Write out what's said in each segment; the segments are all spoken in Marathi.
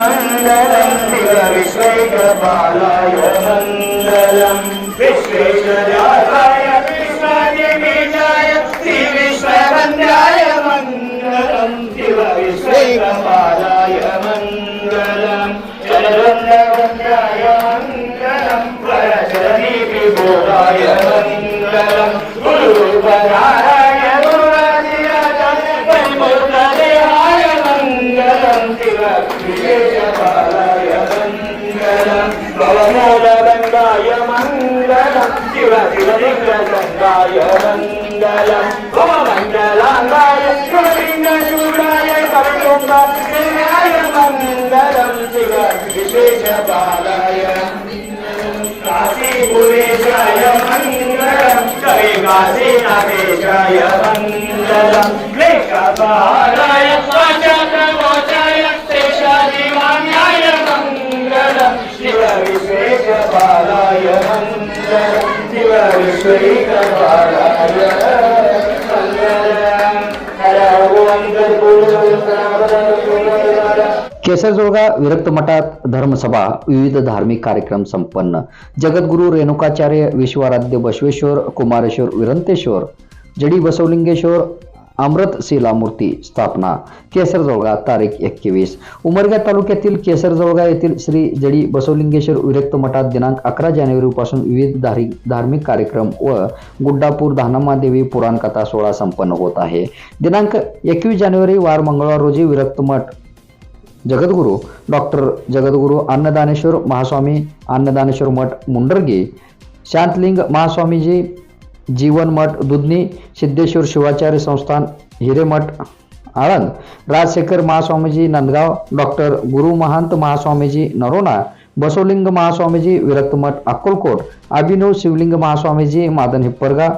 മണ്ഡലം വിശ്വേശ ബാലായ മണ്ഡലം വിശ്വേശ്വരായ மங்களம் பவமூல கண்டாய மங்களம் சிவ சிவலிங்க கண்டாய மங்களம் பவமங்கலாங்காய சிவலிங்க சூடாய பரலோகாய மங்களம் சிவ விசேஷ பாலாய காசிபுரேஷாய மங்களம் கவி காசி நாகேஷாய மங்களம் கிளேஷ பாலாய பாச்சா केसरजोळगा विरक्त मठात धर्मसभा विविध धार्मिक कार्यक्रम संपन्न. जगद्गुरु रेणुकाचार्य विश्वाराध्य बसवेश्वर कुमारेश्वर विरंतेश्वर जडी बसवलिंगेश्वर अमृत शिलामूर्ती स्थापना. केसरजोळगा तारीख एकवीस. उमरगा तालुक्यातील केसरजोळगा येथील श्री जडी बसवलिंगेश्वर विरक्त मठात दिनांक अकरा जानेवारीपासून विविध धार्मिक धार्मिक कार्यक्रम व गुड्डापूर धानमादेवी पुराणकथा सोहळा संपन्न होत आहे. दिनांक एकवीस जानेवारी वार मंगळवार रोजी विरक्त मठ जगद्गुरू डॉक्टर जगद्गुरू अन्नदानेश्वर महास्वामी अन्नदानेश्वर मठ मुंडरगे शांतलिंग महास्वामीजी जीवन मठ दुधनी सिद्धेश्वर शिवाचार्य संस्थान हिरेमठ आळंद राजशेखर महास्वामीजी नंदगाव डॉक्टर गुरु महंत महास्वामीजी नरोना बसवलिंग महास्वामीजी विरक्त मठ अक्कलकोट अभिनव शिवलिंग महास्वामीजी मादन हिप्परगा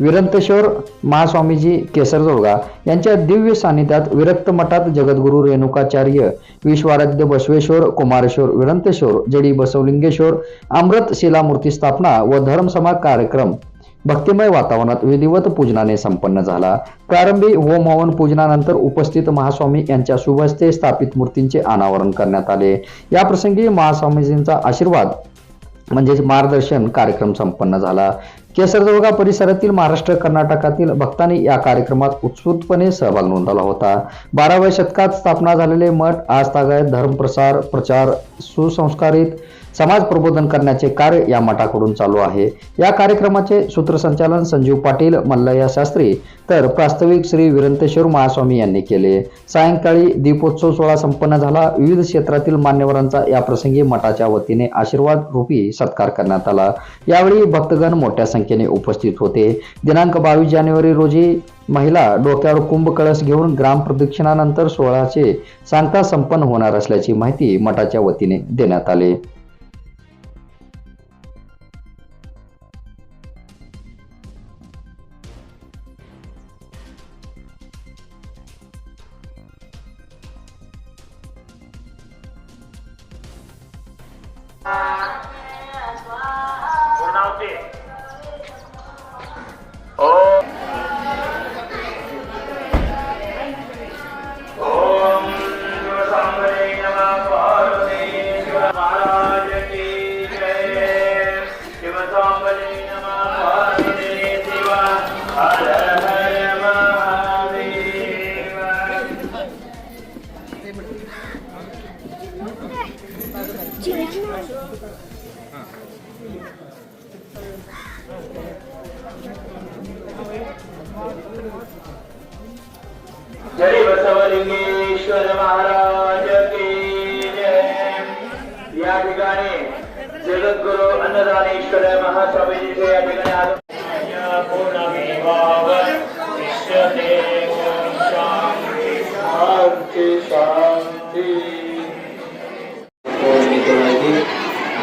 विरंतेश्वर महास्वामीजी केसरजोळगा यांच्या दिव्य सानिध्यात विरक्त मठात जगद्गुरू रेणुकाचार्य विश्वाराध्य बसवेश्वर कुमारेश्वर विरंतेश्वर जडी बसवलिंगेश्वर अमृत शिलामूर्ती स्थापना व धर्मसभा कार्यक्रम. भक्तिमय वातावरणात विधिवत पूजनाने संपन्न झाला. प्रारंभी होम हवन पूजनानंतर उपस्थित महास्वामी यांच्या शुभ स्थापित मूर्तींचे अनावरण करण्यात आले. या प्रसंगी महास्वामीजींचा आशीर्वाद म्हणजेच मार्गदर्शन कार्यक्रम संपन्न झाला. केसरदुर्गा परिसरातील महाराष्ट्र कर्नाटकातील भक्तांनी या कार्यक्रमात उत्स्फूर्तपणे सहभाग नोंदवला होता. बाराव्या शतकात स्थापना झालेले मठ आज तागायत धर्मप्रसार प्रचार सुसंस्कारित समाज प्रबोधन करण्याचे कार्य या मठाकडून चालू आहे. या कार्यक्रमाचे सूत्रसंचालन संजीव पाटील मल्लया शास्त्री तर प्रास्ताविक श्री विरंतेश्वर महास्वामी यांनी केले. सायंकाळी दीपोत्सव सोहळा संपन्न झाला. विविध क्षेत्रातील मान्यवरांचा या प्रसंगी मठाच्या वतीने आशीर्वाद रूपी सत्कार करण्यात आला. यावेळी भक्तगण मोठ्या संख्येने उपस्थित होते. दिनांक बावीस जानेवारी रोजी महिला डोक्यावर कुंभ कळस घेऊन ग्राम प्रदक्षिणानंतर सोहळ्याचे सांगता संपन्न होणार असल्याची माहिती मठाच्या वतीने देण्यात आली. Ah, Unang लिंगेश्वर महाराज या ठिकाणी जगद्गुरु अन्नदानेश्वर महास्वामीजीचे या ठिकाणी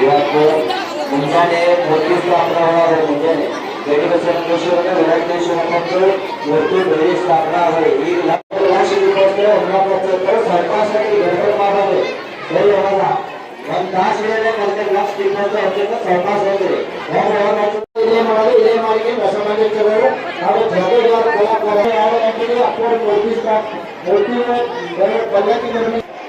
ಇವತ್ತು ಮುಂಜಾನೆ ಮೂರ್ತಿ ಸ್ಥಾಪನೆ ಮುಂಜಾನೆ ಗಡಿಬಸವೇಶ್ವರನ ವಿರಾಟೇಶ್ವರ ಮತ್ತು ಇವತ್ತು ಬೆಳಿ ಸ್ಥಾಪನೆ ಆಗಲಿ ಈಗ ಕೇಳೋ ಉನ್ನತ ಕೇಳೋ ಸರ್ಕಾಸಕ್ಕೆ ಗಡಬಡ ಮಾಡೋದು ಸರಿ ಹೋಗಲ್ಲ ಒಂದು ತಾಸು ಮೇಲೆ ಕಲಿತ ಲಕ್ಷ ತಿಂಗಳು ಅದಕ್ಕೆ ಸರ್ಕಾಸ ಹೋಗ್ರಿ ಇಲ್ಲೇ ಮಾಡೋದು ಇಲ್ಲೇ ಮಾಡಿ ಮೂರ್ತಿ ಮೂರ್ತಿ ಪಲ್ಲಕ್ಕಿ ನಿರ್ಮಿಸಿ